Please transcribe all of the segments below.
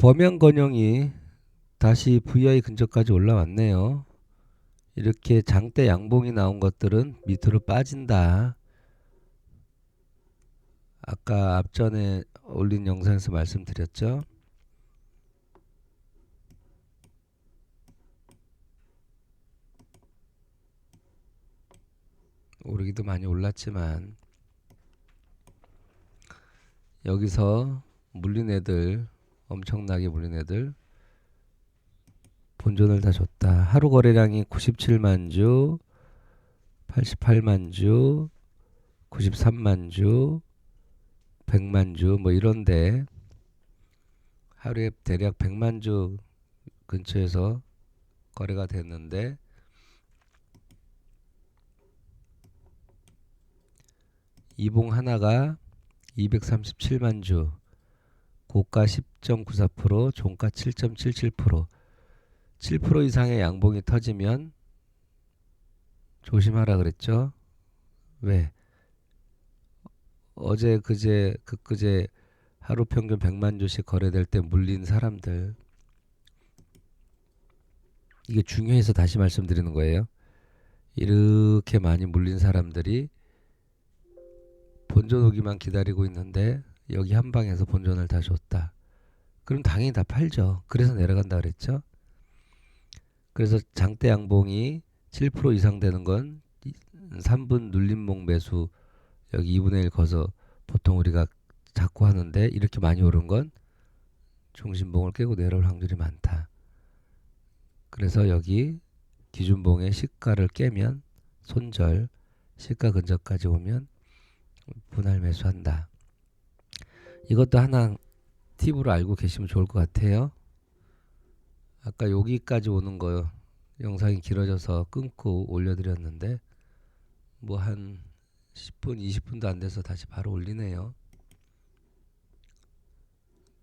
범양 건영이 다시 VI 근처까지 올라왔네요. 이렇게 장대 양봉이 나온 것들은 밑으로 빠진다. 아까 앞전에 올린 영상에서 말씀드렸죠. 오르기도 많이 올랐지만 여기서 물린 애들 엄청나게 물린 애들 본전을 다 줬다. 하루 거래량이 97만 주, 88만 주, 93만 주, 100만 주 뭐 이런데 하루에 대략 100만 주 근처에서 거래가 됐는데 이봉 하나가 237만 주, 고가 10.94%, 종가 7.77%, 7% 이상의 양봉이 터지면 조심하라 그랬죠. 왜? 어제 그제 그그제 하루 평균 100만 주씩 거래될 때 물린 사람들 이게 중요해서 다시 말씀드리는 거예요. 이렇게 많이 물린 사람들이 본전 오기만 기다리고 있는데 여기 한 방에서 본전을 다 줬다. 그럼 당연히 다 팔죠. 그래서 내려간다 그랬죠. 그래서 장대 양봉이 7% 이상 되는 건 3분 눌림목 매수 여기 2분의 1 거서 보통 우리가 자꾸 하는데 이렇게 많이 오른 건 중심봉을 깨고 내려올 확률이 많다. 그래서 여기 기준봉의 시가를 깨면 손절 시가 근처까지 오면 분할 매수한다. 이것도 하나 팁으로 알고 계시면 좋을 것 같아요. 아까 여기까지 오는 거 영상이 길어져서 끊고 올려드렸는데 뭐 한 10분, 20분도 안 돼서 다시 바로 올리네요.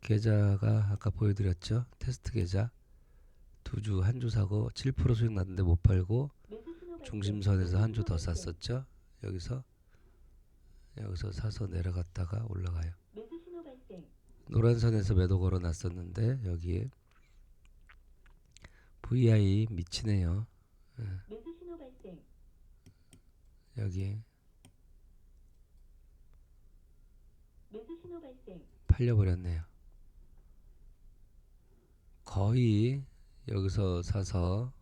계좌가 아까 보여드렸죠? 테스트 계좌 두 주 한 주 사고 7% 수익 났는데 못 팔고 중심선에서 한 주 더 샀었죠? 여기서 여기서 사서 내려갔다가 올라가요. 노란 선에서 매도 걸어 놨었는데 여기에 VI 미치네요. 예. 여기 팔려버렸네요. 거의 여기서 사서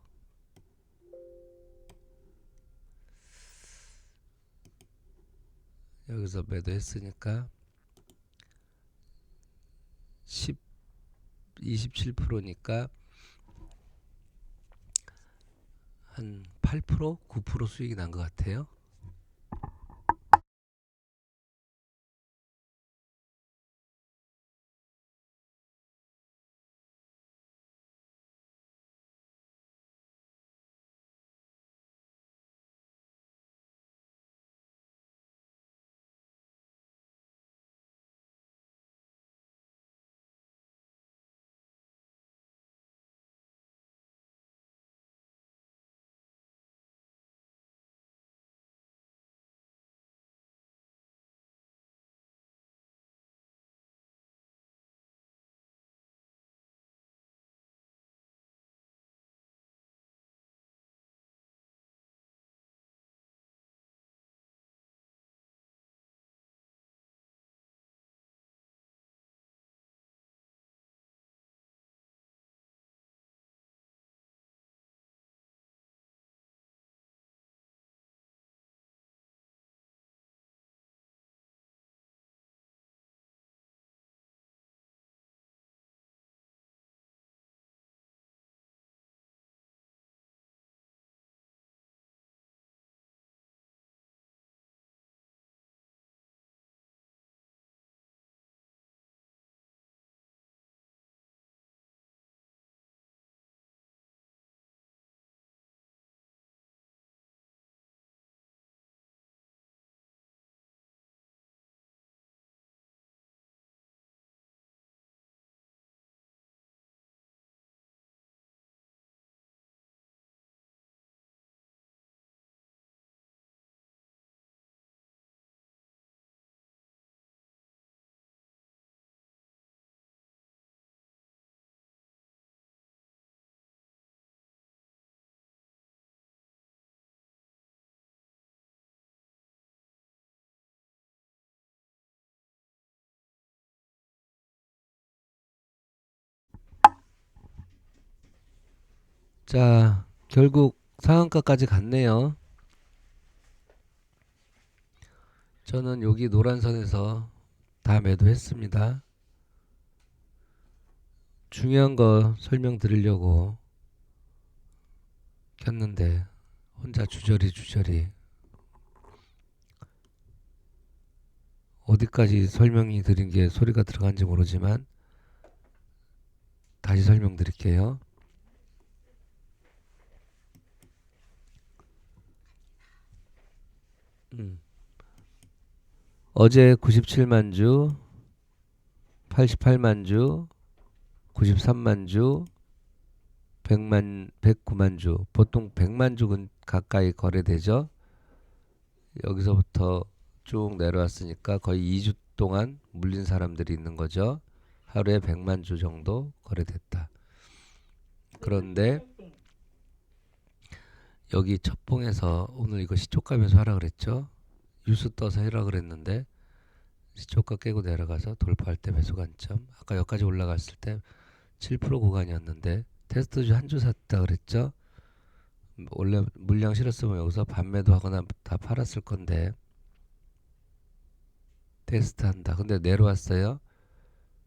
여기서 매도했으니까 10 27%니까 한 8% 9% 수익이 난 것 같아요. 자, 결국 상한가까지 갔네요. 저는 여기 노란 선에서 다 매도했습니다. 중요한 거 설명드리려고 켰는데 혼자 주저리 주저리 어디까지 설명이 드린 게 소리가 들어간지 모르지만 다시 설명드릴게요. 음. 어제 97만 주, 88만 주, 93만 주, 100만 109만 주, 보통 100만 주 근- 가까이 거래되죠. 여기서부터 쭉 내려왔으니까 거의 2주 동안 물린 사람들이 있는 거죠. 하루에 100만 주 정도 거래됐다. 그런데 여기 첫봉에서 오늘 이거 시초가 매수하라 그랬죠. 유수 떠서 해라 그랬는데 시초가 깨고 내려가서 돌파할 때 매수 관점. 아까 여기까지 올라갔을 때 7% 구간이었는데 테스트주 한 주 샀다 그랬죠. 원래 물량 실었으면 여기서 반매도 하거나 다 팔았을 건데 테스트 한다. 근데 내려왔어요.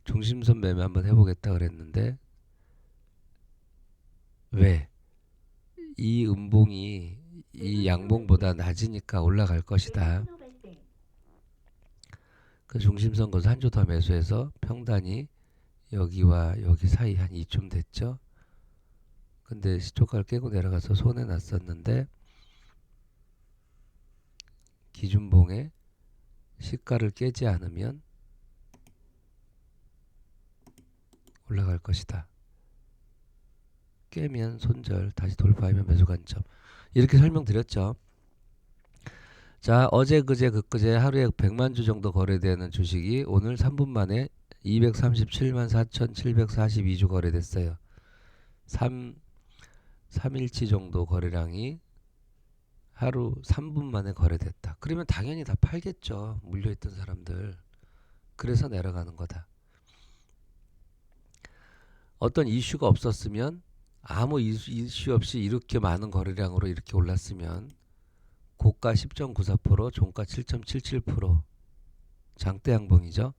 중심선 매매 한번 해보겠다 그랬는데 왜? 이 음봉이 이 양봉보다 낮으니까 올라갈 것이다. 그 중심선 거서 한주더 매수해서 평단이 여기와 여기 사이 한 이쯤 됐죠. 근데 시초가를 깨고 내려가서 손해 났었는데 기준봉에 시가를 깨지 않으면 올라갈 것이다. 깨면 손절, 다시 돌파하면 매수 관점. 이렇게 설명드렸죠. 자, 어제 그제 그그제 하루에 100만 주 정도 거래되는 주식이 오늘 3분 만에 237만 4,742주 거래됐어요. 3 3일치 정도 거래량이 하루 3분 만에 거래됐다. 그러면 당연히 다 팔겠죠. 물려있던 사람들. 그래서 내려가는 거다. 어떤 이슈가 없었으면 아무 이슈, 없이 이렇게 많은 거래량으로 이렇게 올랐으면 고가 10.94%, 종가 7.77% 장대 양봉이죠.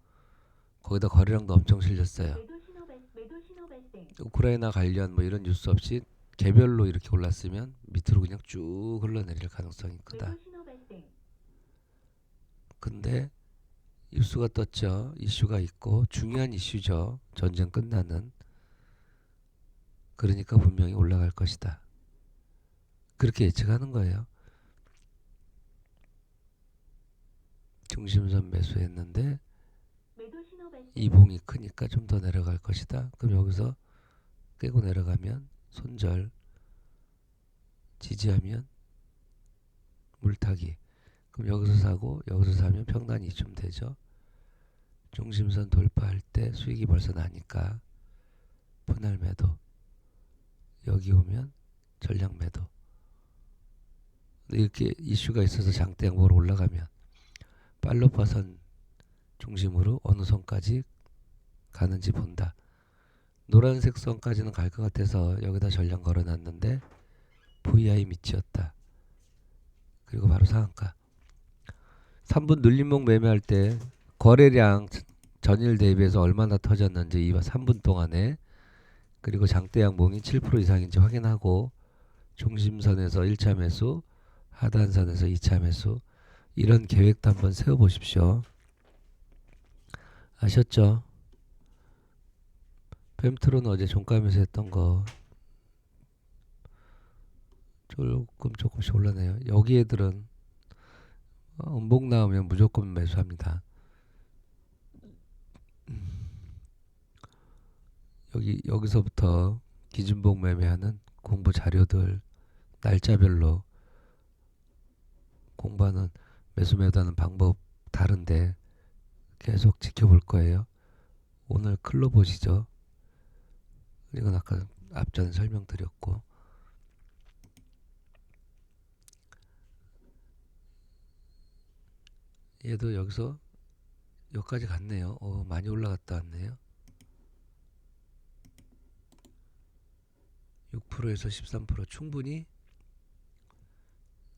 거기다 거래량도 엄청 실렸어요. 우크라이나 관련 뭐 이런 뉴스 없이 개별로 이렇게 올랐으면 밑으로 그냥 쭉 흘러내릴 가능성이 크다. 근데 뉴스가 떴죠. 이슈가 있고 중요한 이슈죠. 전쟁 끝나는. 그러니까 분명히 올라갈 것이다. 그렇게 예측하는 거예요. 중심선 매수했는데 이봉이 크니까 좀 더 내려갈 것이다. 그럼 여기서 깨고 내려가면 손절 지지하면 물타기 그럼 여기서 사고 여기서 사면 평단이 좀 되죠. 중심선 돌파할 때 수익이 벌써 나니까 분할 매도 여기 오면 전량 매도 이렇게 이슈가 있어서 장대 양보로 올라가면 팔로파선 중심으로 어느 선까지 가는지 본다. 노란색 선까지는 갈 것 같아서 여기다 전량 걸어놨는데 VI 밑이었다. 그리고 바로 상한가. 3분 눌림목 매매할 때 거래량 전일 대비해서 얼마나 터졌는지 이 3분 동안에 그리고 장대 양봉이 7% 이상인지 확인하고 중심선에서 1차 매수, 하단선에서 2차 매수 이런 계획도 한번 세워 보십시오. 아셨죠? 뱀트론 어제 종가면서 했던 거 조금 조금씩 올라네요. 여기 애들은 어, 음봉 나오면 무조건 매수합니다. 여기 여기서부터 기준봉 매매하는 공부 자료들 날짜별로 공부하는 매수 매도하는 방법 다른데 계속 지켜볼 거예요. 오늘 클로 보시죠. 이건 아까 앞전 설명드렸고 얘도 여기서 여기까지 갔네요. 어, 많이 올라갔다 왔네요. 6%에서 13% 충분히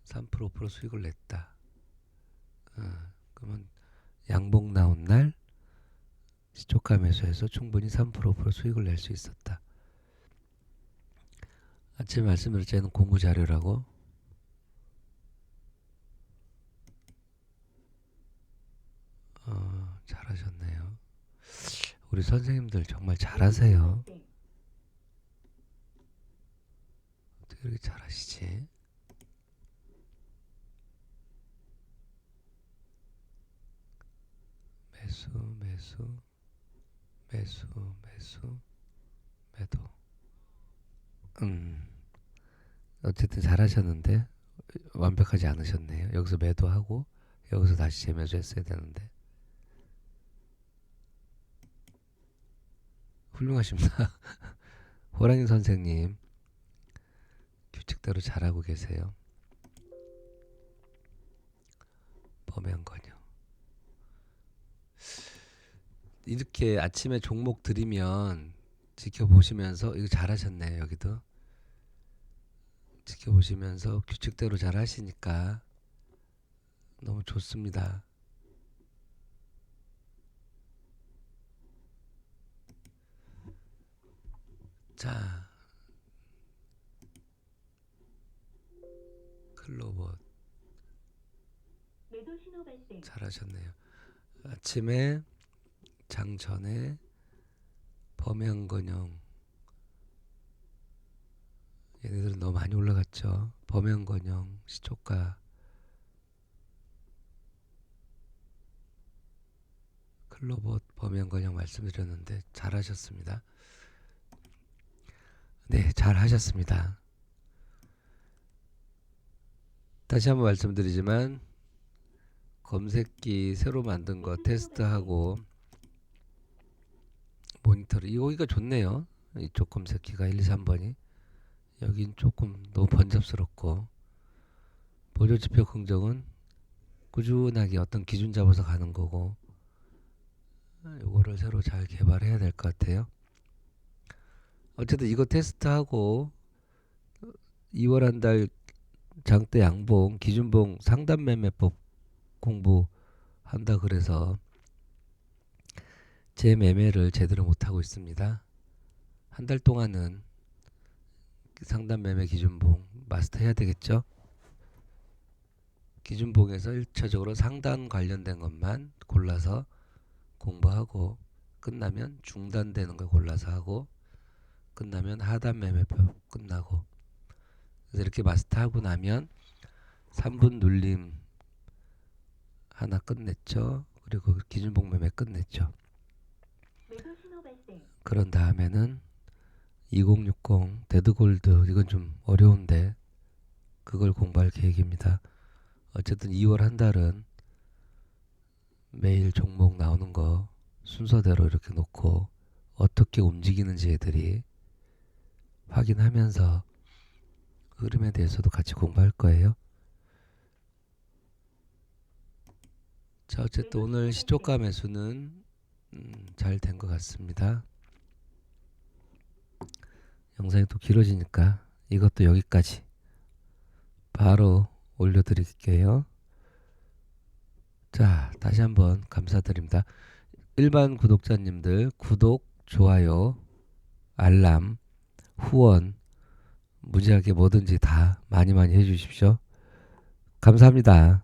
3% 5% 수익을 냈다. 어, 그러면 양봉 나온 날 시초가 매수해서 충분히 3% 5% 수익을 낼 수 있었다. 아침에 말씀드렸잖아요. 공부 자료라고. 어, 잘하셨네요. 우리 선생님들 정말 잘하세요. 어떻게 이렇게 잘 하시지? 매수, 매수, 매수, 매수, 매도. 음, 어쨌든 잘 하셨는데 완벽하지 않으셨네요. 여기서 매도하고 여기서 다시 재매수 했어야 되는데 훌륭하십니다. 호랑이 선생님 규칙대로 잘하고 계세요. 범행건요. 이렇게 아침에 종목 드리면 지켜보시면서 이거 잘하셨네요. 여기도 지켜보시면서 규칙대로 잘 하시니까 너무 좋습니다. 자, 잘하셨네요. 아침에 장전에 범행건영 얘네들은 너무 많이 올라갔죠. 범행건영 시초가 클로봇 범행건영 말씀드렸는데 잘하셨습니다. 네, 잘하셨습니다. 다시 한번 말씀드리지만 검색기 새로 만든 거 테스트하고 모니터를 이거기가 좋네요. 이쪽 검색기가 1, 2, 3번이 여긴 조금 너무 번잡스럽고 보조지표 긍정은 꾸준하게 어떤 기준 잡아서 가는 거고 이거를 새로 잘 개발해야 될 것 같아요. 어쨌든 이거 테스트하고 2월 한 달 장대 양봉 기준봉 상단 매매법 공부한다 그래서 제 매매를 제대로 못하고 있습니다. 한 달 동안은 상단 매매 기준봉 마스터해야 되겠죠? 기준봉에서 1차적으로 상단 관련된 것만 골라서 공부하고 끝나면 중단되는 걸 골라서 하고 끝나면 하단 매매법 끝나고 그래서 이렇게 마스터하고 나면 3분 눌림 하나 끝냈죠. 그리고 기준봉 매매 끝냈죠. 그런 다음에는 2060 데드골드 이건 좀 어려운데 그걸 공부할 계획입니다. 어쨌든 2월 한 달은 매일 종목 나오는 거 순서대로 이렇게 놓고 어떻게 움직이는지 애들이 확인하면서 흐름에 대해서도 같이 공부할 거예요. 자, 어쨌든 오늘 시초가 매수는 음, 잘된 것 같습니다. 영상이 또 길어지니까 이것도 여기까지 바로 올려드릴게요. 자, 다시 한번 감사드립니다. 일반 구독자님들 구독, 좋아요, 알람, 후원 무지하게 뭐든지 다 많이 많이 해주십시오. 감사합니다.